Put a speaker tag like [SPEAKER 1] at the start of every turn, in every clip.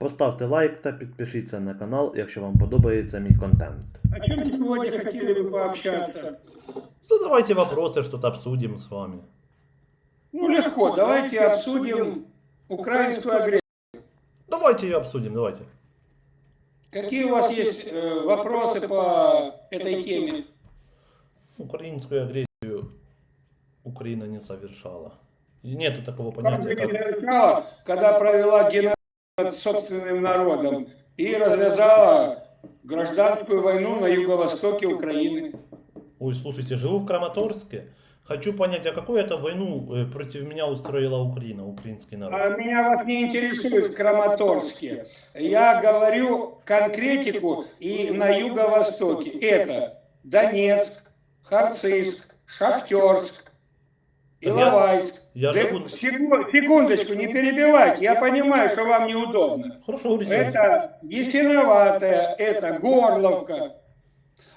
[SPEAKER 1] Поставте лайк та підпишіться на канал, якщо вам подобається мій контент.
[SPEAKER 2] О чем сегодня хотели бы пообщаться?
[SPEAKER 1] Задавайте вопросы, что-то обсудим с вами.
[SPEAKER 2] Ну, легко, давайте обсудим украинскую агрессию.
[SPEAKER 1] Давайте ее обсудим, давайте.
[SPEAKER 2] Какие у вас есть э, вопросы по этой теме?
[SPEAKER 1] Украинскую агрессию Украина не совершала. И нету такого понятия, как...
[SPEAKER 2] Сначала, когда провела геноцид над собственным народом и развязала гражданскую войну на юго-востоке Украины.
[SPEAKER 1] Ой, слушайте, живу в Краматорске. Хочу понять, а какую это войну э, против меня устроила Украина, украинский народ?
[SPEAKER 2] А меня вас не интересует в Краматорске. Я говорю конкретику и на юго-востоке. Это Донецк, Харциск, Шахтерск, Иловайск.
[SPEAKER 1] Я
[SPEAKER 2] Да,
[SPEAKER 1] живу...
[SPEAKER 2] секу- Секундочку, не перебивайте. Я понимаю, что вам неудобно.
[SPEAKER 1] Хорошо, говорите.
[SPEAKER 2] Это Десятиноватая, это Горловка.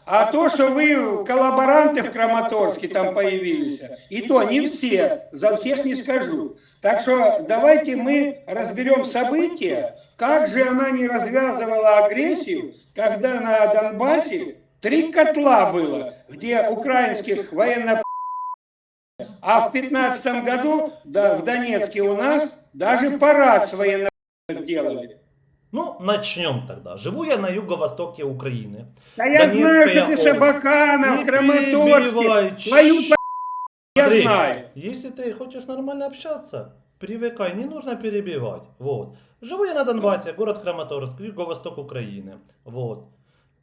[SPEAKER 2] А то, что вы коллаборанты в Краматорске там появились, и то не все, за всех не скажу. Так что давайте мы разберем события, как же она не развязывала агрессию, когда на Донбассе три котла было, где украинских военно а в 15 году да, в Донецке у нас даже парад с делали.
[SPEAKER 1] Ну, начнем тогда. Живу я на юго-востоке Украины.
[SPEAKER 2] Да я знаю, что ты
[SPEAKER 1] область.
[SPEAKER 2] Собакана,
[SPEAKER 1] Не
[SPEAKER 2] в Краматорске.
[SPEAKER 1] перебивай.
[SPEAKER 2] Твою
[SPEAKER 1] Чш.
[SPEAKER 2] п- я
[SPEAKER 1] Андрей,
[SPEAKER 2] знаю.
[SPEAKER 1] Если ты хочешь нормально общаться, привыкай, не нужно перебивать. Вот. Живу я на Донбассе, город Краматорск, юго-восток Украины. Вот.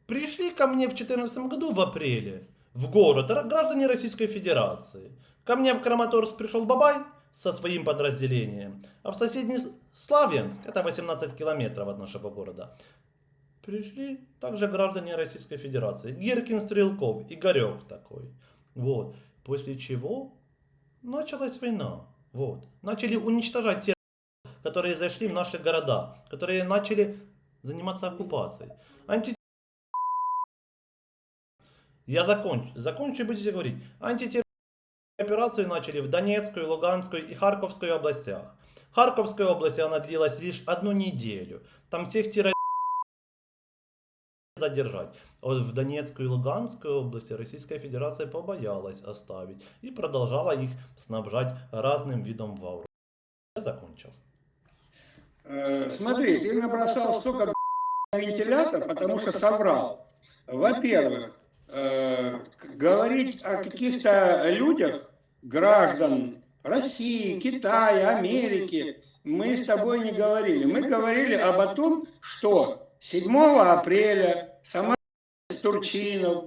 [SPEAKER 1] Пришли ко мне в 2014 году, в апреле, в город граждане Российской Федерации. Ко мне в Краматорск пришел Бабай со своим подразделением, а в соседний Славянск, это 18 километров от нашего города, пришли также граждане Российской Федерации. Гиркин Стрелков, Игорек такой. Вот. После чего началась война. Вот. Начали уничтожать те, которые зашли в наши города, которые начали заниматься оккупацией. Анти... Я закончу. Закончу и будете говорить. Антитеррористические операции начали в Донецкой, Луганской и Харьковской областях. Харьковской области она длилась лишь одну неделю. Там всех террористов задержать. А вот в Донецкой и Луганской области Российская Федерация побоялась оставить и продолжала их снабжать разным видом вооружения. Я закончил.
[SPEAKER 2] Э, Смотри, ты набросал столько вентилятор, потому что соврал. Во-первых, э, говорить о каких-то людях, граждан России, Китая, Америки, мы с тобой не говорили. Мы говорили об том, что 7 апреля сама Турчинов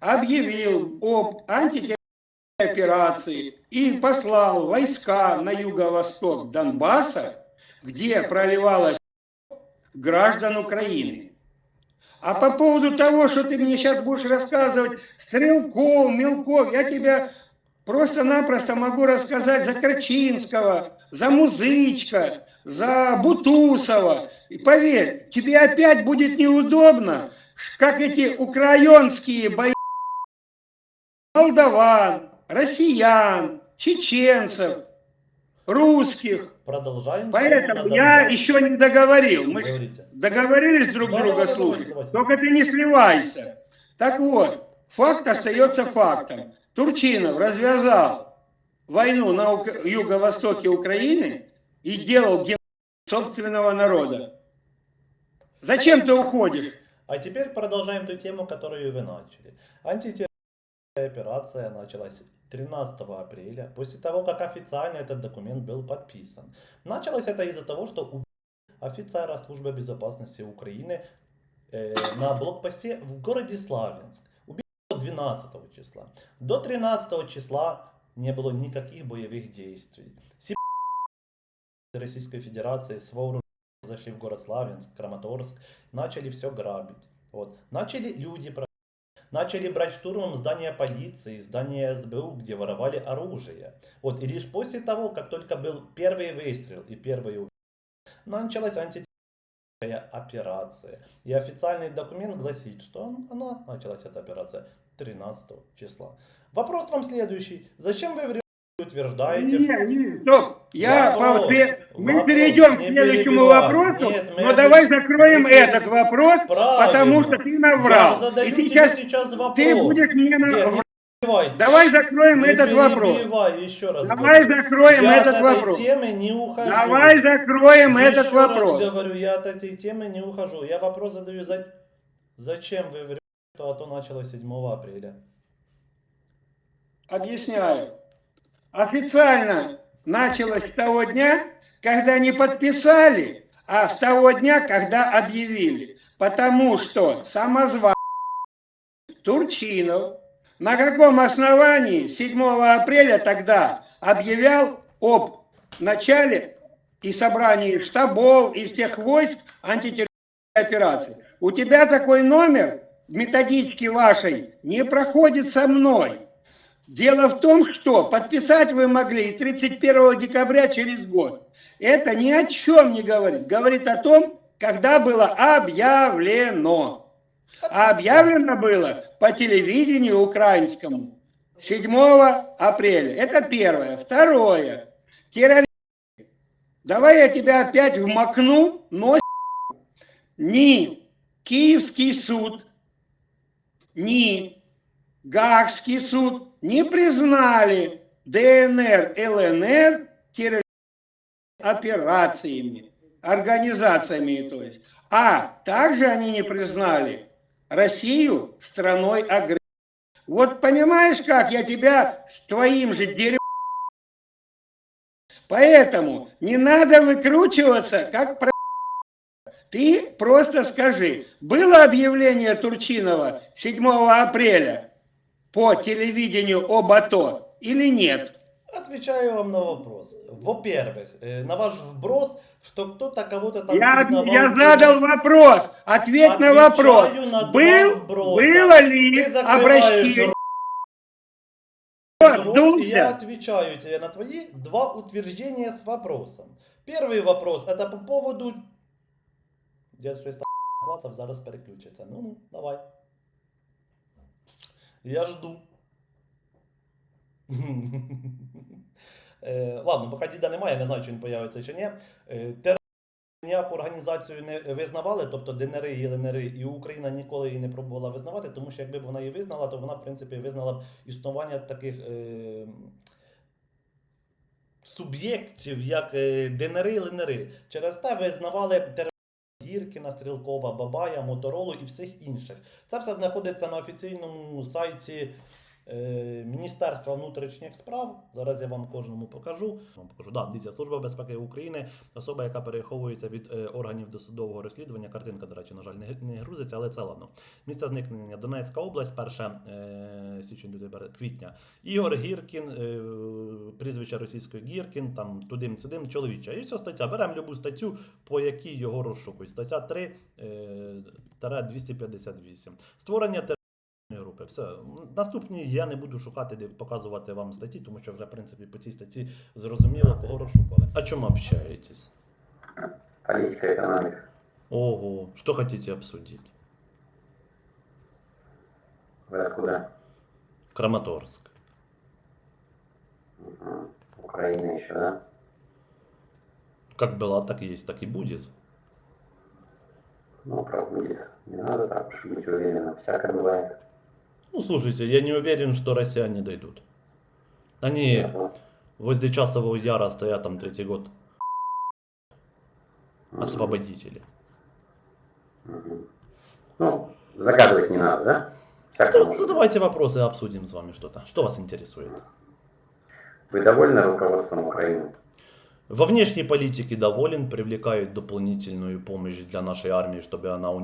[SPEAKER 2] объявил об антитеррористической операции и послал войска на юго-восток Донбасса, где проливалась граждан Украины. А по поводу того, что ты мне сейчас будешь рассказывать, Стрелков, Мелков, я тебя просто-напросто могу рассказать за Крачинского, за Музычка, за Бутусова. И поверь, тебе опять будет неудобно, как эти украинские бои молдаван, россиян, чеченцев, русских.
[SPEAKER 1] Продолжаем.
[SPEAKER 2] Поэтому я
[SPEAKER 1] Донбасс.
[SPEAKER 2] еще не договорил. Мы
[SPEAKER 1] Говорите.
[SPEAKER 2] договорились друг
[SPEAKER 1] Да,
[SPEAKER 2] друга
[SPEAKER 1] давайте,
[SPEAKER 2] слушать. Только ты не сливайся. Так вот, факт остается фактом. Турчинов развязал войну на юго-востоке Украины и делал геноцид собственного народа. Зачем ты уходишь?
[SPEAKER 1] А теперь продолжаем ту тему, которую вы начали. Антитеррористическая операция началась 13 апреля, после того, как официально этот документ был подписан. Началось это из-за того, что убили офицера Службы безопасности Украины э, на блокпосте в городе Славянск. Убили его 12 числа. До 13 числа не было никаких боевых действий. Сепаратисты Российской Федерации с вооружением зашли в город Славянск, Краматорск, начали все грабить. Вот. Начали люди начали брать штурмом здания полиции, здания СБУ, где воровали оружие. Вот. И лишь после того, как только был первый выстрел и первый убийство, началась антитеррористическая операция. И официальный документ гласит, что он- она началась эта операция 13 числа. Вопрос вам следующий. Зачем вы вре- утверждаете, что...
[SPEAKER 2] Не, не, стоп. я
[SPEAKER 1] Вопрос,
[SPEAKER 2] по- пе- мы
[SPEAKER 1] вопрос,
[SPEAKER 2] перейдем к
[SPEAKER 1] не
[SPEAKER 2] следующему
[SPEAKER 1] перебивай.
[SPEAKER 2] вопросу,
[SPEAKER 1] Нет, мы
[SPEAKER 2] но
[SPEAKER 1] это-
[SPEAKER 2] давай закроем
[SPEAKER 1] не
[SPEAKER 2] этот вопрос,
[SPEAKER 1] Правильно.
[SPEAKER 2] потому что ты
[SPEAKER 1] Я
[SPEAKER 2] наврал.
[SPEAKER 1] задаю
[SPEAKER 2] И сейчас
[SPEAKER 1] сейчас вопрос.
[SPEAKER 2] ты будешь мне на-
[SPEAKER 1] Дед, не перебивай.
[SPEAKER 2] Давай закроем
[SPEAKER 1] Не
[SPEAKER 2] этот вопрос.
[SPEAKER 1] еще раз
[SPEAKER 2] Давай
[SPEAKER 1] говорю.
[SPEAKER 2] закроем
[SPEAKER 1] я
[SPEAKER 2] этот
[SPEAKER 1] от этой
[SPEAKER 2] вопрос.
[SPEAKER 1] темы не ухожу.
[SPEAKER 2] Давай закроем
[SPEAKER 1] Еще
[SPEAKER 2] этот
[SPEAKER 1] раз
[SPEAKER 2] вопрос.
[SPEAKER 1] говорю, я от этой темы не ухожу. Я вопрос задаю, за... зачем вы врете, что АТО началось 7 апреля?
[SPEAKER 2] Объясняю. Официально началось с того дня, когда не подписали, а с того дня, когда объявили. Потому что самозван Турчинов на каком основании 7 апреля тогда объявлял об начале и собрании штабов и всех войск антитеррористической операции. У тебя такой номер в методичке вашей не проходит со мной. Дело в том, что подписать вы могли и 31 декабря через год. Это ни о чем не говорит. Говорит о том, когда было объявлено. А объявлено было по телевидению украинскому 7 апреля. Это первое. Второе. Террористы. Давай я тебя опять вмакну, но ни Киевский суд, ни Гаагский суд не признали ДНР, ЛНР операциями, организациями, то есть. А также они не признали Россию страной агрессором. Вот понимаешь, как я тебя с твоим же дерьмом. Поэтому не надо выкручиваться, как. Ты просто скажи, было объявление Турчинова 7 апреля по телевидению об АТО или нет?
[SPEAKER 1] Отвечаю вам на вопрос. Во-первых, э, на ваш вброс, что кто-то кого-то там
[SPEAKER 2] Я,
[SPEAKER 1] признавал
[SPEAKER 2] я задал вопрос, ответь на вопрос.
[SPEAKER 1] На
[SPEAKER 2] Был, было ли обращение?
[SPEAKER 1] рот, я отвечаю тебе на твои два утверждения с вопросом. Первый вопрос, это по поводу... Дед щось там клацав, зараз переключиться. Ну, ну, давай. Я жду. Е, Ладно, поки діда немає, я не знаю, чи він появиться чи ні. Е, Терор ніяку організацію не визнавали, тобто ДНР і ЛНР, і Україна ніколи її не пробувала визнавати, тому що якби вона її визнала, то вона, в принципі, визнала б існування таких е, суб'єктів, як е, ДНР і ЛНР. Через те визнавали Гіркіна, Стрілкова, Бабая, Моторолу і всіх інших. Це все знаходиться на офіційному сайті е, Міністерства внутрішніх справ. Зараз я вам кожному покажу. Вам покажу. Да, дивіться, Служба безпеки України, особа, яка переховується від е, органів досудового розслідування. Картинка, до речі, на жаль, не, не грузиться, але це ладно. Місце зникнення Донецька область, 1 е, лютий, квітня. Ігор Гіркін, е, прізвище російської Гіркін, там тудим-сюдим, чоловіча. І все стаття. Беремо любу статтю, по якій його розшукують. Стаття 3 е, 258. Створення терористичної групи. Все. Наступні я не буду шукати, де показувати вам статті, тому що вже, в принципі, по цій статті зрозуміло, кого розшукували. А чому общаєтесь?
[SPEAKER 3] Политика, экономика.
[SPEAKER 1] Ого, что хотите обсудить?
[SPEAKER 3] Вы откуда?
[SPEAKER 1] Краматорск.
[SPEAKER 3] Украина еще, да?
[SPEAKER 1] Как была, так и есть, так и будет.
[SPEAKER 3] Ну, пробудет. Не надо так уж быть уверенным. Всякое бывает.
[SPEAKER 1] Ну, слушайте, я не уверен, что россияне дойдут. Они
[SPEAKER 3] Ну,
[SPEAKER 1] возле часового яра стоят там третий год.
[SPEAKER 3] мгм.
[SPEAKER 1] Освободители.
[SPEAKER 3] Мгм. Ну, загадывать не надо, да? Всякое быть.
[SPEAKER 1] Задавайте вопросы, обсудим с вами что-то. Что вас интересует?
[SPEAKER 3] Вы довольны руководством Украины?
[SPEAKER 1] Во внешней политике доволен, привлекают дополнительную помощь для нашей армии, чтобы она у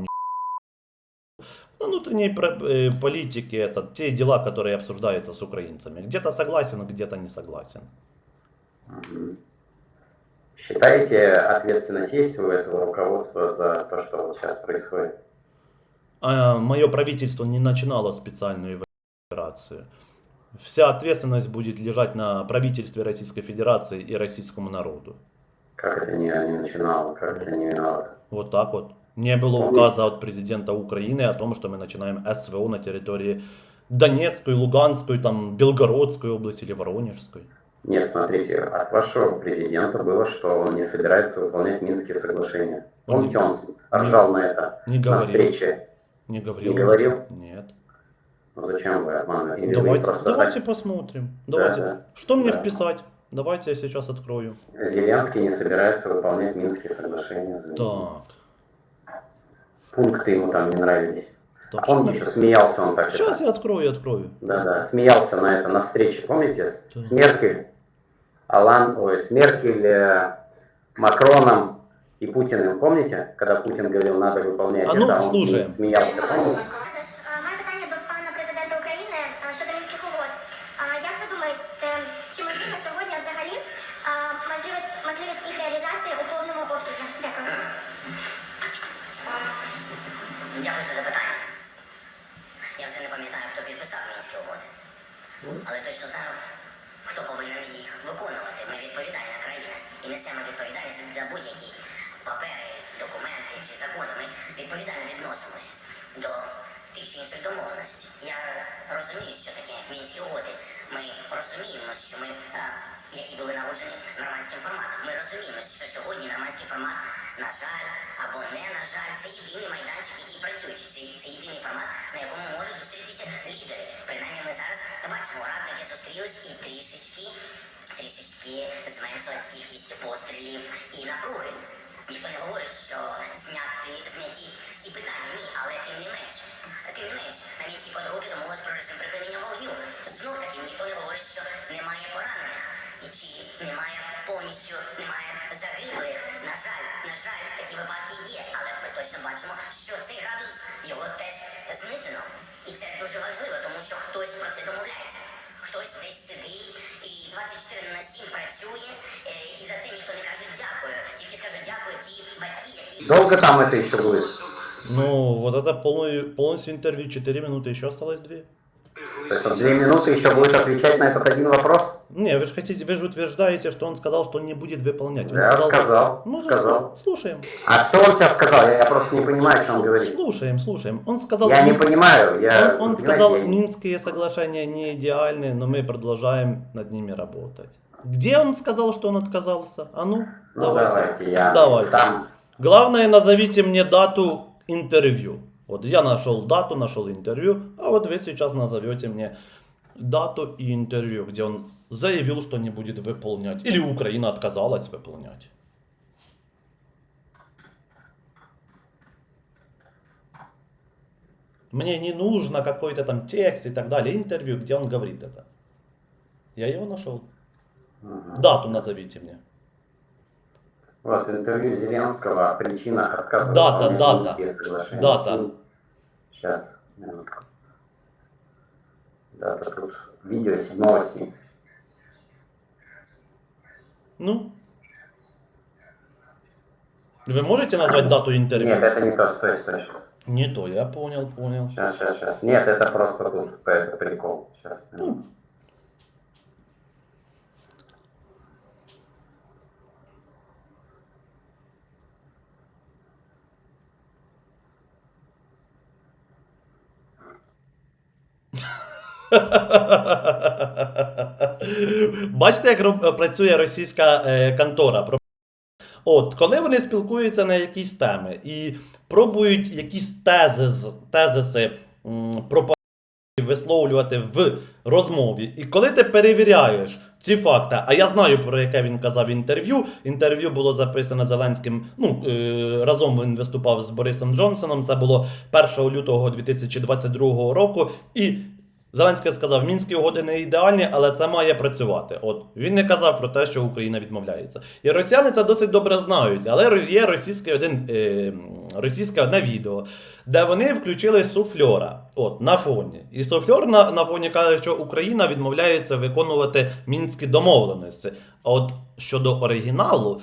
[SPEAKER 1] На внутренней э, политике это те дела, которые обсуждаются с украинцами. Где-то согласен, где-то не согласен.
[SPEAKER 3] Мгм. Считаете, ответственность есть у этого руководства за то, что вот сейчас происходит?
[SPEAKER 1] А мое правительство не начинало специальную операцию. Вся ответственность будет лежать на правительстве Российской Федерации и российскому народу.
[SPEAKER 3] Как это не, не начинало, как это не виновато?
[SPEAKER 1] Вот так вот. Не было указа от президента Украины о том, что мы начинаем СВО на территории Донецкой, Луганской, там, Белгородской области или Воронежской.
[SPEAKER 3] Нет, смотрите, от вашего президента было, что он не собирается выполнять Минские соглашения.
[SPEAKER 1] Он
[SPEAKER 3] Помните,
[SPEAKER 1] не-
[SPEAKER 3] он ржал на это
[SPEAKER 1] Не
[SPEAKER 3] на
[SPEAKER 1] говорил.
[SPEAKER 3] встрече.
[SPEAKER 1] Не говорил.
[SPEAKER 3] Не говорил?
[SPEAKER 1] Нет.
[SPEAKER 3] Ну, зачем вы обманываете? Или
[SPEAKER 1] Давайте,
[SPEAKER 3] просто
[SPEAKER 1] давайте посмотрим. Давайте.
[SPEAKER 3] да.
[SPEAKER 1] Что мне
[SPEAKER 3] Да.
[SPEAKER 1] вписать? Давайте я сейчас открою.
[SPEAKER 3] Зеленский не собирается выполнять Минские соглашения.
[SPEAKER 1] Так.
[SPEAKER 3] Пункты ему там не нравились.
[SPEAKER 1] так
[SPEAKER 3] Помните, что смеялся он так?
[SPEAKER 1] Сейчас
[SPEAKER 3] это?
[SPEAKER 1] я открою, открою.
[SPEAKER 3] Да-да, смеялся на это, на встрече, помните?
[SPEAKER 1] Да.
[SPEAKER 3] С Меркель, Алан, ой, с Меркель, э, Макроном и Путиным, помните? Когда Путин говорил, надо выполнять
[SPEAKER 1] А ну,
[SPEAKER 3] это, он
[SPEAKER 1] слушаем.
[SPEAKER 3] сме- смеялся, помните?
[SPEAKER 4] Трішечки зменшилась кількість пострілів і напруги. Ніхто не говорить, що зняти, зняті всі питання, ні, але тим не менш. Тим не менш, на мінській подруги домовились про режим припинення вогню. Знов таки ніхто не говорить, що немає поранених. І чи немає повністю немає загиблих. На жаль, на жаль, такі випадки є, але ми точно бачимо, що цей градус його теж знижено. І це дуже важливо, тому що хтось про це домовляється. Хтось десь сидить і 24 на 7 працює, е, і за це ніхто не каже дякую. Тільки скаже дякую ті батьки, які
[SPEAKER 3] Долго там это еще будет?
[SPEAKER 1] Ну, вот это полную, полностью интервью, 4 минуты, еще осталось 2.
[SPEAKER 3] То есть он две минуты еще будет отвечать на этот один вопрос?
[SPEAKER 1] Не, вы же хотите, вы же утверждаете, что он сказал, что он не будет выполнять. Он
[SPEAKER 3] Я сказал,
[SPEAKER 1] Ну,
[SPEAKER 3] сказал.
[SPEAKER 1] слушаем.
[SPEAKER 3] А что он сейчас сказал? Я просто не понимаю, что он говорит.
[SPEAKER 1] Слушаем, слушаем. Он сказал,
[SPEAKER 3] Я не
[SPEAKER 1] «Мин-
[SPEAKER 3] понимаю. Я,
[SPEAKER 1] он, он сказал,
[SPEAKER 3] я
[SPEAKER 1] минские соглашения не идеальны, но мы продолжаем над ними работать. Где он сказал, что он отказался? А ну,
[SPEAKER 3] Ну
[SPEAKER 1] давайте.
[SPEAKER 3] давайте, я
[SPEAKER 1] Давайте.
[SPEAKER 3] там
[SPEAKER 1] Главное, назовите мне дату интервью. Вот я нашел дату, нашел интервью, а вот вы сейчас назовете мне дату и интервью, где он заявил, что не будет выполнять. Или Украина отказалась выполнять. Мне не нужно какой-то там текст и так далее, интервью, где он говорит это. Я его нашел. Дату назовите мне.
[SPEAKER 3] Вот интервью Зеленского о причинах отказа
[SPEAKER 1] Дата,
[SPEAKER 3] выполнять
[SPEAKER 1] дата.
[SPEAKER 3] Соглашения.
[SPEAKER 1] Дата.
[SPEAKER 3] Сейчас, минутку. Дата тут. Видео 7 сентября.
[SPEAKER 1] Ну? Вы можете назвать дату интервью?
[SPEAKER 3] Нет, это не то, стой, стой.
[SPEAKER 1] Не то, я понял, понял.
[SPEAKER 3] Сейчас, сейчас, сейчас. Нет, это просто тут, это прикол. Сейчас.
[SPEAKER 1] Ну, Бачите, як працює російська е, контора. От, коли вони спілкуються на якісь теми і пробують якісь тези, тезиси м, висловлювати в розмові. І коли ти перевіряєш ці факти, а я знаю, про яке він казав інтерв'ю. Інтерв'ю було записане Зеленським. Ну, е, разом він виступав з Борисом Джонсоном. Це було 1 лютого 2022 року. І Зеленський сказав, мінські угоди не ідеальні, але це має працювати. От він не казав про те, що Україна відмовляється. І росіяни це досить добре знають. Але є російське один е, російське одне відео, де вони включили суфльора от, на фоні. І суфльор на, на фоні каже, що Україна відмовляється виконувати мінські домовленості. А от щодо оригіналу,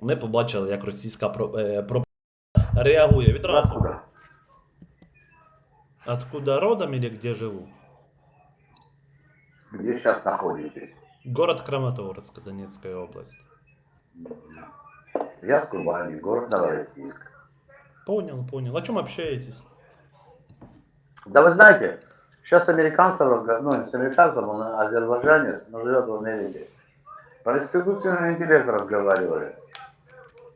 [SPEAKER 1] ми побачили, як російська про, е, реагує відразу.
[SPEAKER 3] Откуда
[SPEAKER 1] родом или где живу?
[SPEAKER 5] Где сейчас находитесь?
[SPEAKER 1] Город Краматорск, Донецкая область.
[SPEAKER 5] Я с Кубани, город Новороссийск.
[SPEAKER 1] Понял, понял. О чем общаетесь?
[SPEAKER 5] Да вы знаете, сейчас американцев, ну, с американцем, он азербайджанец, но живет в Америке. Про искусственный интеллект разговаривали.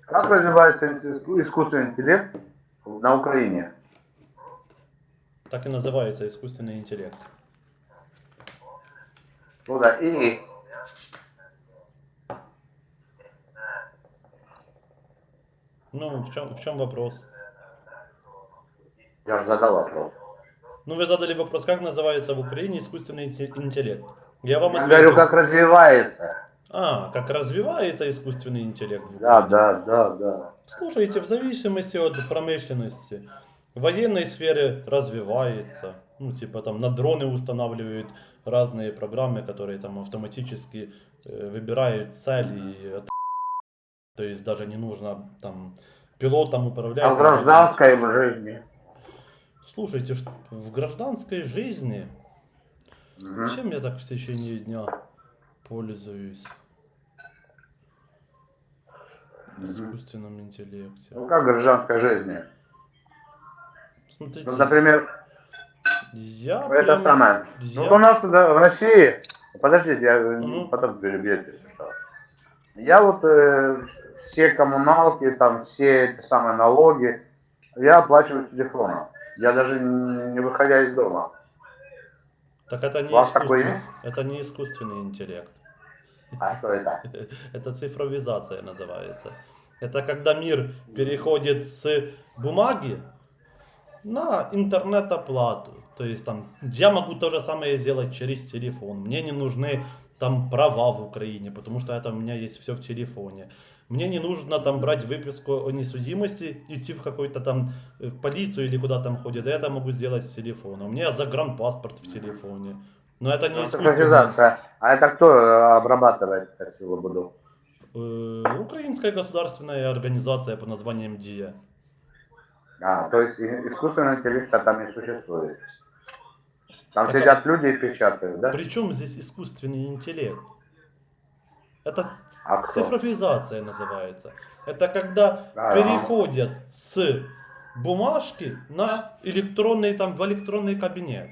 [SPEAKER 5] Как развивается иску- искусственный интеллект на Украине?
[SPEAKER 1] Так и называется искусственный интеллект.
[SPEAKER 5] Ну да, и
[SPEAKER 1] Ну, в чем, в чем вопрос?
[SPEAKER 5] я же задал вопрос.
[SPEAKER 1] Ну, вы задали вопрос, как называется в Украине искусственный инте- интеллект. Я вам
[SPEAKER 5] Я
[SPEAKER 1] ответил.
[SPEAKER 5] говорю, как развивается.
[SPEAKER 1] А, как развивается искусственный интеллект в
[SPEAKER 5] Да,
[SPEAKER 1] Украине.
[SPEAKER 5] да, да, да.
[SPEAKER 1] Слушайте, в зависимости от промышленности. В военной сфере развивается. Ну, типа там на дроны устанавливают разные программы, которые там автоматически э, выбирают цель и от- то есть даже не нужно там пилотом управлять.
[SPEAKER 5] А в гражданской жизни?
[SPEAKER 1] Слушайте, в гражданской жизни
[SPEAKER 5] Мгм.
[SPEAKER 1] чем я так в течение дня пользуюсь?
[SPEAKER 5] Мгм.
[SPEAKER 1] Искусственном интеллекте.
[SPEAKER 5] Ну как в гражданской жизни?
[SPEAKER 1] Смотрите,
[SPEAKER 5] Ну, например,
[SPEAKER 1] я
[SPEAKER 5] это
[SPEAKER 1] прям-
[SPEAKER 5] самое.
[SPEAKER 1] я-
[SPEAKER 5] Ну, у нас туда, в России, подождите, я
[SPEAKER 1] Мгм.
[SPEAKER 5] потом перебьете. Я вот э, все коммуналки, там все эти самые налоги, я оплачиваю с телефона. Я даже не выходя из дома.
[SPEAKER 1] Так это не искусственный, это не искусственный интеллект.
[SPEAKER 5] А что это?
[SPEAKER 1] Это цифровизация называется. Это когда мир переходит с бумаги на интернет-оплату. То есть там я могу то же самое сделать через телефон. Мне не нужны там права в Украине, потому что это у меня есть все в телефоне. Мне не нужно там брать выписку о несудимости, идти в какой-то там э, в полицию или куда там ходят. Я это могу сделать с телефона. У меня загранпаспорт в телефоне. Но это не
[SPEAKER 5] Ну, цифровизация. А это кто э, обрабатывает эту лабуду?
[SPEAKER 1] Э, Украинская государственная организация по названием ДИА.
[SPEAKER 5] А, то есть искусственного интеллекта там не существует. Там
[SPEAKER 1] Так, а-
[SPEAKER 5] сидят люди и печатают, да?
[SPEAKER 1] Причем здесь искусственный интеллект? Это
[SPEAKER 5] А кто?
[SPEAKER 1] цифровизация называется. Это когда
[SPEAKER 5] А.
[SPEAKER 1] переходят с бумажки на электронный, там, в электронный кабинет.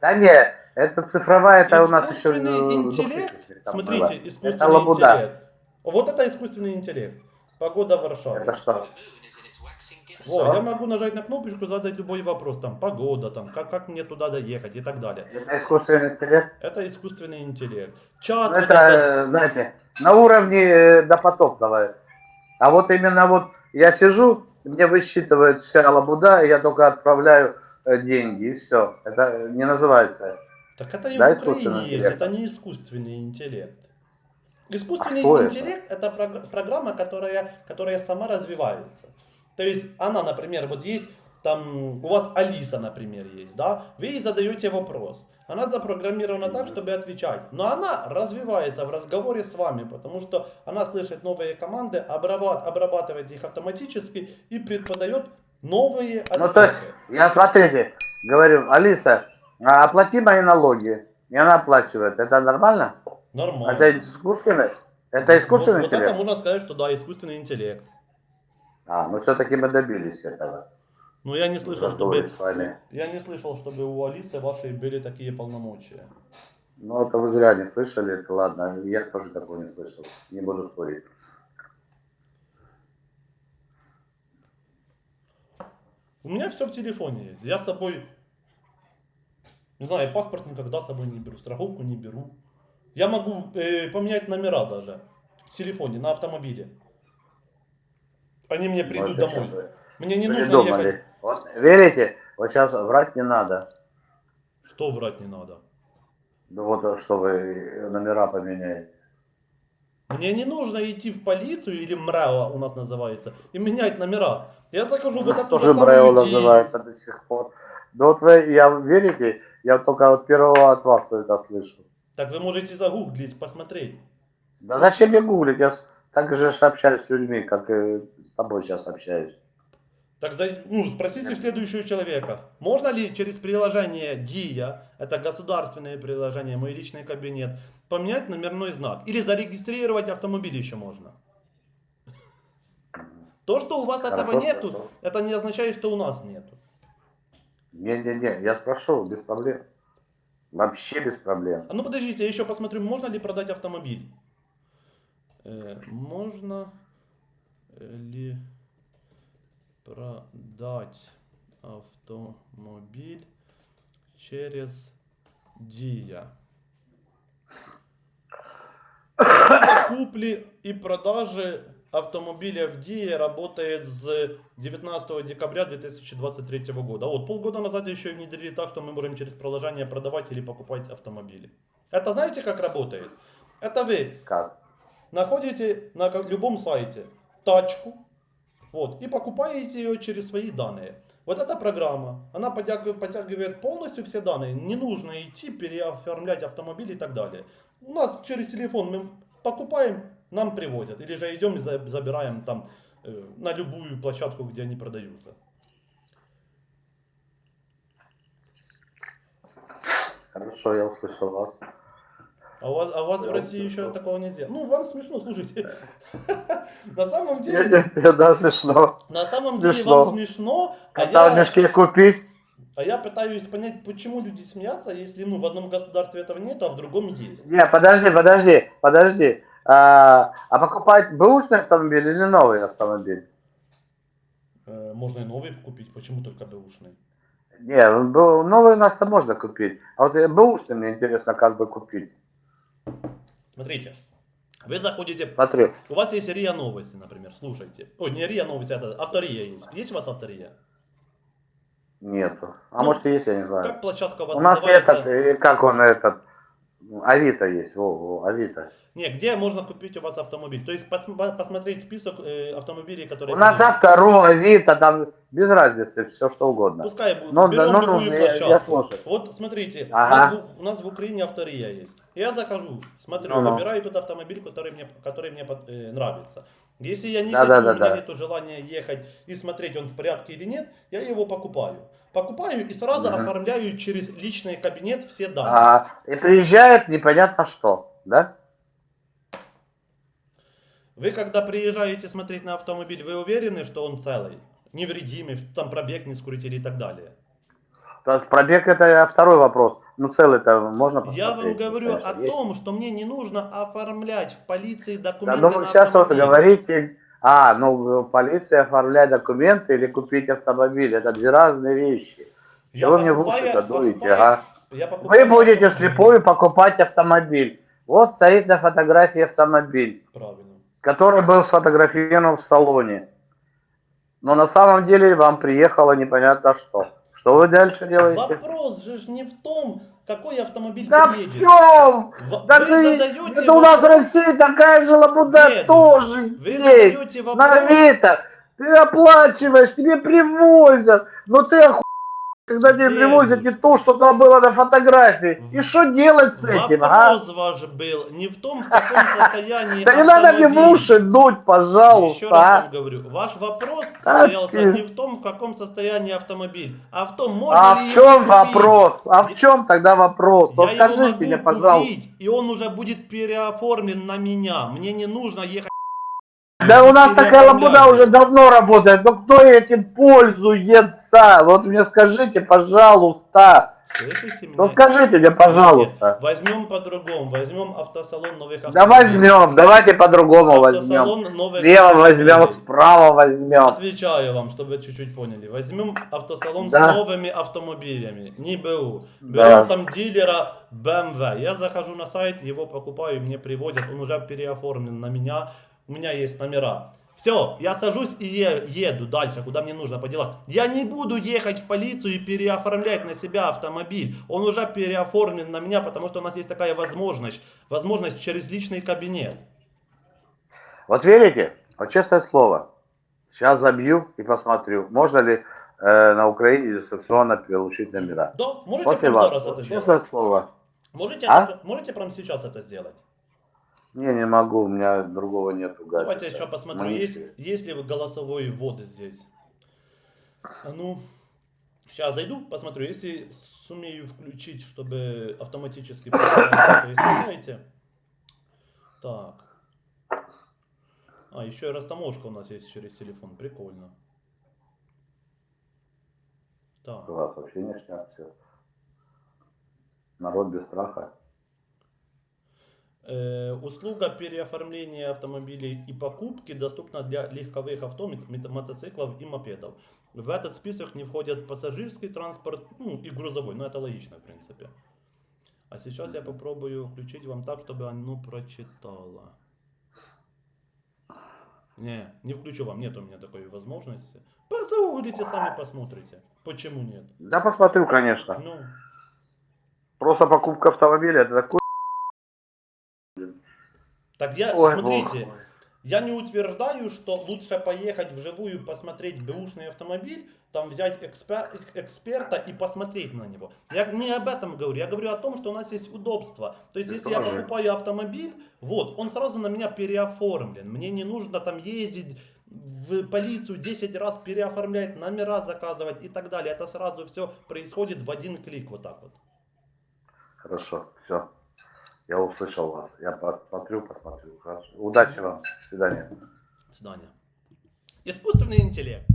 [SPEAKER 5] Да нет, это цифровая, это у нас еще...
[SPEAKER 1] искусственный интеллект, смотрите, искусственный интеллект. Вот это искусственный интеллект. Погода в Варшаве.
[SPEAKER 5] Это что?
[SPEAKER 1] Во, я могу нажать на кнопочку, задать любой вопрос, там, погода, там, как, как мне туда доехать и так далее.
[SPEAKER 5] Это искусственный интеллект?
[SPEAKER 1] Это искусственный интеллект. Чат,
[SPEAKER 5] Ну, это,
[SPEAKER 1] этот-
[SPEAKER 5] э, знаете, на уровне э, допотопного. А вот именно вот я сижу, мне высчитывают вся лабуда, и я только отправляю э, деньги, и все. Это не называется.
[SPEAKER 1] Так это и
[SPEAKER 5] Да,
[SPEAKER 1] в Украине есть,
[SPEAKER 5] интеллект.
[SPEAKER 1] это не искусственный интеллект. Искусственный
[SPEAKER 5] это?
[SPEAKER 1] интеллект это, прог- программа, которая, которая сама развивается. То есть она, например, вот есть там, у вас Алиса, например, есть, да, вы ей задаете вопрос. Она запрограммирована так, чтобы отвечать. Но она развивается в разговоре с вами, потому что она слышит новые команды, обрабат- обрабатывает их автоматически и преподает новые ответы.
[SPEAKER 5] Ну, то есть, я, смотрите, говорю, Алиса, а, оплати мои налоги. И она оплачивает. Это нормально?
[SPEAKER 1] Нормально.
[SPEAKER 5] Это искусственный? Это искусственный
[SPEAKER 1] вот, вот это
[SPEAKER 5] интеллект?
[SPEAKER 1] можно сказать, что да, искусственный интеллект.
[SPEAKER 5] А, ну все-таки мы добились этого.
[SPEAKER 1] Но я не слышал, чтобы я не слышал, чтобы у Алисы вашей были такие полномочия.
[SPEAKER 5] Ну, это вы зря не слышали, это ладно. Я тоже такого не слышал. Не буду спорить.
[SPEAKER 1] У меня все в телефоне есть. Я с собой, не знаю, я паспорт никогда с собой не беру, страховку не беру. Я могу э, поменять номера даже в телефоне, на автомобиле. Они мне придут
[SPEAKER 5] Вот это
[SPEAKER 1] домой.
[SPEAKER 5] вы
[SPEAKER 1] Мне не нужно
[SPEAKER 5] придумали.
[SPEAKER 1] ехать.
[SPEAKER 5] Вот, верите? Вот сейчас врать не надо.
[SPEAKER 1] Что врать не надо?
[SPEAKER 5] Ну вот, что вы номера поменяете.
[SPEAKER 1] Мне не нужно идти в полицию или МРЭО у нас называется и менять номера. Я захожу в эту же
[SPEAKER 5] Тоже Брейл
[SPEAKER 1] идею.
[SPEAKER 5] называется до сих пор. Да вот вы, я, верите, я только вот первого от вас это слышу.
[SPEAKER 1] Так вы можете загуглить, посмотреть.
[SPEAKER 5] Да зачем мне гуглить? Я так же ж общаюсь с людьми, как и с тобой сейчас общаюсь.
[SPEAKER 1] Так зай- ну, спросите следующего человека, можно ли через приложение DIA, это государственное приложение, мой личный кабинет, поменять номерной знак? Или зарегистрировать автомобиль еще можно? То, что у вас этого
[SPEAKER 5] Хорошо,
[SPEAKER 1] нету,
[SPEAKER 5] хорошо.
[SPEAKER 1] это не означает, что у нас нету.
[SPEAKER 5] Не-не-не, я спрошу, без проблем. Вообще без проблем.
[SPEAKER 1] А ну подождите, я еще посмотрю, можно ли продать автомобиль. Э, можно ли продать автомобиль через Дия? Купли и продажи автомобиля в Дии работает с 19 декабря 2023 года. Вот полгода назад еще и внедрили так, что мы можем через приложение продавать или покупать автомобили. Это знаете, как работает? Это вы
[SPEAKER 5] Как?
[SPEAKER 1] находите на любом сайте тачку, вот, и покупаете ее через свои данные. Вот эта программа, она подтягивает, подтягивает полностью все данные. Не нужно идти переоформлять автомобиль и так далее. У нас через телефон мы покупаем, нам привозят. Или же идем и за- забираем там э, на любую площадку, где они продаются.
[SPEAKER 5] Хорошо, я услышал вас.
[SPEAKER 1] А у вас, а у вас в России еще такого нельзя. Ну, вам смешно, слушайте. На самом деле,
[SPEAKER 5] да, смешно.
[SPEAKER 1] на самом деле вам смешно, а я,
[SPEAKER 5] купить?
[SPEAKER 1] а я пытаюсь понять, почему люди смеются, если ну, в одном государстве этого нет, а в другом есть.
[SPEAKER 5] Не, подожди, подожди, подожди. А, а покупать бэушный автомобиль или новый автомобиль?
[SPEAKER 1] Э, Можно и новый купить, почему только бэушный?
[SPEAKER 5] Не, б- новый у нас-то можно купить. А вот э, бэушный мне интересно, как бы купить.
[SPEAKER 1] Смотрите, вы заходите,
[SPEAKER 5] Смотри,
[SPEAKER 1] у вас есть РИА Новости, например, слушайте. Ой, не РИА Новости, это автория есть. Есть у вас автория?
[SPEAKER 5] нету. А
[SPEAKER 1] Ну,
[SPEAKER 5] может и есть, я не знаю.
[SPEAKER 1] Как площадка у вас
[SPEAKER 5] У нас
[SPEAKER 1] называется?
[SPEAKER 5] этот, э, как он этот, Авито есть, во, во, Авито.
[SPEAKER 1] Не, где можно купить у вас автомобиль? То есть пос- посмотреть список э, автомобилей, которые...
[SPEAKER 5] У нас автору, Авито, там без разницы, все что угодно.
[SPEAKER 1] Пускай будет.
[SPEAKER 5] Ну,
[SPEAKER 1] берем
[SPEAKER 5] да, ну,
[SPEAKER 1] любую
[SPEAKER 5] ну, я- я
[SPEAKER 1] площадку.
[SPEAKER 5] слушаю.
[SPEAKER 1] вот смотрите,
[SPEAKER 5] Ага.
[SPEAKER 1] у, нас в, у нас в Украине автория есть. Я захожу, смотрю,
[SPEAKER 5] Ну-ну.
[SPEAKER 1] выбираю тот автомобиль, который мне, который мне э, нравится. Если я не
[SPEAKER 5] Да,
[SPEAKER 1] хочу,
[SPEAKER 5] да,
[SPEAKER 1] у
[SPEAKER 5] да,
[SPEAKER 1] меня
[SPEAKER 5] да.
[SPEAKER 1] нет желания ехать и смотреть, он в порядке или нет, я его покупаю. Покупаю и сразу
[SPEAKER 5] Мгм.
[SPEAKER 1] оформляю через личный кабинет все данные.
[SPEAKER 5] А, и приезжает непонятно что, да?
[SPEAKER 1] Вы когда приезжаете смотреть на автомобиль, вы уверены, что он целый, невредимый, что там пробег не скрутили и так далее?
[SPEAKER 5] Пробег это второй вопрос. Ну целый-то можно
[SPEAKER 1] Я вам
[SPEAKER 5] посмотреть,
[SPEAKER 1] говорю
[SPEAKER 5] конечно,
[SPEAKER 1] о
[SPEAKER 5] есть.
[SPEAKER 1] том, что мне не нужно оформлять в полиции
[SPEAKER 5] Да,
[SPEAKER 1] документы
[SPEAKER 5] ну
[SPEAKER 1] на
[SPEAKER 5] вы сейчас что-то говорите. А, ну полиция оформляет документы или купить автомобиль. Это две разные вещи.
[SPEAKER 1] Я
[SPEAKER 5] вы мне в уши дуете,
[SPEAKER 1] покупаю-
[SPEAKER 5] ага.
[SPEAKER 1] я
[SPEAKER 5] Вы будете слепую покупать автомобиль. Вот стоит на фотографии автомобиль,
[SPEAKER 1] Правильно.
[SPEAKER 5] который был сфотографирован в салоне. Но на самом деле вам приехало непонятно что. Что вы дальше делаете?
[SPEAKER 1] Вопрос же ж не в том, какой автомобиль
[SPEAKER 5] Да в
[SPEAKER 1] приедет.
[SPEAKER 5] чем?
[SPEAKER 1] В-
[SPEAKER 5] Да
[SPEAKER 1] вы
[SPEAKER 5] ты,
[SPEAKER 1] задаете
[SPEAKER 5] это у нас в России такая же лабуда
[SPEAKER 1] Дедушка,
[SPEAKER 5] тоже
[SPEAKER 1] Вы
[SPEAKER 5] есть.
[SPEAKER 1] задаете
[SPEAKER 5] На
[SPEAKER 1] вопрос.
[SPEAKER 5] Авито. Ты оплачиваешь, тебе привозят. Но ты оху... когда тебе привозят не то, что там было на фотографии. И что делать с этим, а?
[SPEAKER 1] Вопрос ваш был не в том, в каком состоянии
[SPEAKER 5] Да не надо мне в уши дуть, пожалуйста.
[SPEAKER 1] Еще раз
[SPEAKER 5] а.
[SPEAKER 1] вам говорю, ваш вопрос
[SPEAKER 5] А
[SPEAKER 1] состоялся не в том, в каком состоянии автомобиль, а в том, можно
[SPEAKER 5] А в чем вопрос? А в чем тогда вопрос?
[SPEAKER 1] Я его могу
[SPEAKER 5] мне, пожалуйста.
[SPEAKER 1] купить, и он уже будет переоформлен на меня. Мне не нужно ехать.
[SPEAKER 5] Да у нас такая лабуда уже давно работает. Но кто этим пользуется? Вот мне скажите, пожалуйста.
[SPEAKER 1] Слышите меня?
[SPEAKER 5] Ну скажите мне, пожалуйста.
[SPEAKER 1] Нет, возьмем по-другому. Возьмем автосалон новых
[SPEAKER 5] Да
[SPEAKER 1] автомобилей.
[SPEAKER 5] возьмем, давайте по-другому возьмем.
[SPEAKER 1] Новых
[SPEAKER 5] Слева возьмем, справа возьмем.
[SPEAKER 1] Отвечаю вам, чтобы вы чуть-чуть поняли. Возьмем автосалон с
[SPEAKER 5] Да.
[SPEAKER 1] новыми автомобилями, не БУ.
[SPEAKER 5] Да.
[SPEAKER 1] Берем там дилера BMW. Я захожу на сайт, его покупаю, мне привозят, он уже переоформлен на меня. У меня есть номера. Все, я сажусь и е- еду дальше, куда мне нужно по делам. Я не буду ехать в полицию и переоформлять на себя автомобиль. Он уже переоформлен на меня, потому что у нас есть такая возможность. Возможность через личный кабинет.
[SPEAKER 5] Вот верите? Вот честное слово. Сейчас забью и посмотрю, можно ли э, на Украине дистанционно получить номера.
[SPEAKER 1] Да, можете
[SPEAKER 5] После
[SPEAKER 1] прямо
[SPEAKER 5] вас.
[SPEAKER 1] зараз это сделать?
[SPEAKER 5] честное слово.
[SPEAKER 1] Можете,
[SPEAKER 5] А?
[SPEAKER 1] можете прямо сейчас это сделать?
[SPEAKER 5] Не, не могу, у меня другого нету. гаджета.
[SPEAKER 1] Давайте я еще посмотрю,
[SPEAKER 5] Мои
[SPEAKER 1] есть,
[SPEAKER 5] все.
[SPEAKER 1] есть ли голосовой ввод здесь. А ну, сейчас зайду, посмотрю, если сумею включить, чтобы автоматически есть сайте. Так. А, еще и растаможка у нас есть через телефон, прикольно. Так.
[SPEAKER 5] Вас вообще не все. Народ без страха.
[SPEAKER 1] Э, услуга переоформления автомобилей и покупки доступна для легковых авто, мотоциклов и мопедов. В этот список не входят пассажирский транспорт ну, и грузовой, но это логично, в принципе. А сейчас я попробую включить вам так, чтобы оно прочитало. Не, не включу вам, нет у меня такой возможности. Загуглите сами, посмотрите. Почему нет?
[SPEAKER 5] Да посмотрю, конечно.
[SPEAKER 1] Ну,
[SPEAKER 5] Просто покупка автомобиля это такой...
[SPEAKER 1] так я,
[SPEAKER 5] Ой,
[SPEAKER 1] смотрите,
[SPEAKER 5] бог.
[SPEAKER 1] Я не утверждаю, что лучше поехать вживую посмотреть бэушный автомобиль, там взять экспе- эксперта и посмотреть на него. Я не об этом говорю, я говорю о том, что у нас есть удобство. То есть,
[SPEAKER 5] Это
[SPEAKER 1] если я покупаю автомобиль, вот, он сразу на меня переоформлен. Мне не нужно там ездить в полицию 10 раз переоформлять, номера заказывать и так далее. Это сразу все происходит в один клик вот так вот.
[SPEAKER 5] Хорошо, все. Я услышал вас. Я посмотрю, посмотрю. Хорошо. Удачи вам. До свидания.
[SPEAKER 1] До свидания. Искусственный интеллект.